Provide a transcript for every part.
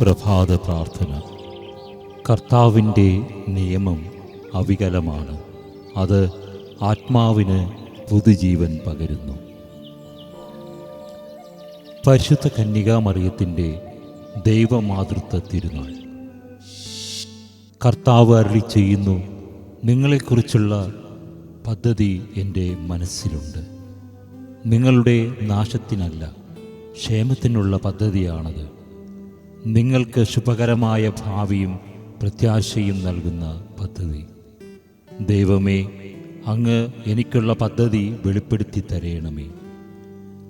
പ്രഭാത പ്രാർത്ഥന. കർത്താവിന്റെ നിയമം അവികലമാണ്. അത് ആത്മാവിന് പുതുജീവൻ പകരുന്നു. പരിശുദ്ധ കന്യകാമറിയത്തിന്റെ ദൈവമാതൃത്വ തിരുനാൾ. കർത്താവ് അരളി ചെയ്യുന്നു നിങ്ങളെക്കുറിച്ചുള്ള പദ്ധതി എന്റെ മനസ്സിലുണ്ട്. നിങ്ങളുടെ നാശത്തിനല്ല ക്ഷേമത്തിനുള്ള പദ്ധതിയാണത്. നിങ്ങൾക്ക് ശുഭകരമായ ഭാവിയും പ്രത്യാശയും നൽകുന്ന പദ്ധതി. ദൈവമേ അങ്ങ് എനിക്കുള്ള പദ്ധതി വെളിപ്പെടുത്തി തരയണമേ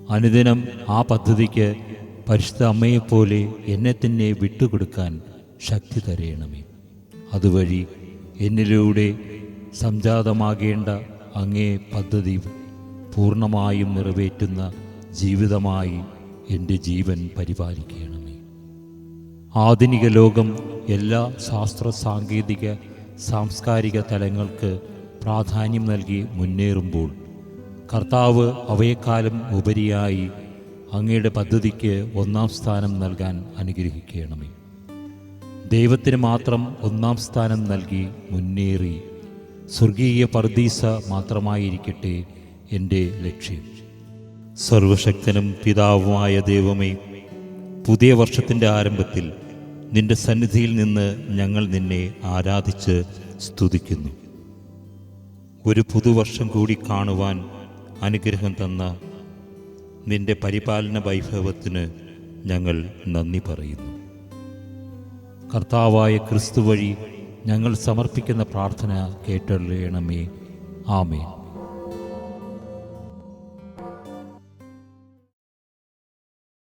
അനുദിനം ആ പദ്ധതിക്ക് പരിശുദ്ധ അമ്മയെപ്പോലെ എന്നെ തന്നെ വിട്ടുകൊടുക്കാൻ ശക്തി തരയണമേ അതുവഴി എന്നിലൂടെ സംജാതമാകേണ്ട അങ്ങേ പദ്ധതി പൂർണമായും നിറവേറ്റുന്ന ജീവിതമായി എന്റെ ജീവൻ പരിപാലിക്കണമേ. ആധുനിക ലോകം എല്ലാ ശാസ്ത്ര സാങ്കേതിക സാംസ്കാരിക തലങ്ങൾക്ക് പ്രാധാന്യം നൽകി മുന്നേറുമ്പോൾ കർത്താവ് അവയെക്കാലം ഉപരിയായി അങ്ങയുടെ പദ്ധതിക്ക് ഒന്നാം സ്ഥാനം നൽകാൻ അനുഗ്രഹിക്കണമേ. ദൈവത്തിന് മാത്രം ഒന്നാം സ്ഥാനം നൽകി മുന്നേറി സ്വർഗീയ പർദീസ മാത്രമായിരിക്കട്ടെ എന്റെ ലക്ഷ്യം. സർവശക്തനും പിതാവുമായ ദൈവമേ പുതിയ വർഷത്തിന്റെ ആരംഭത്തിൽ നിന്റെ സന്നിധിയിൽ നിന്ന് ഞങ്ങൾ നിന്നെ ആരാധിച്ച് സ്തുതിക്കുന്നു. ഒരു പുതുവർഷം കൂടി കാണുവാൻ അനുഗ്രഹം തന്ന നിന്റെ പരിപാലന വൈഭവത്തിന് ഞങ്ങൾ നന്ദി പറയുന്നു. കർത്താവായ ക്രിസ്തു വഴി ഞങ്ങൾ സമർപ്പിക്കുന്ന പ്രാർത്ഥന കേട്ടറിയണമേ. ആമേൻ.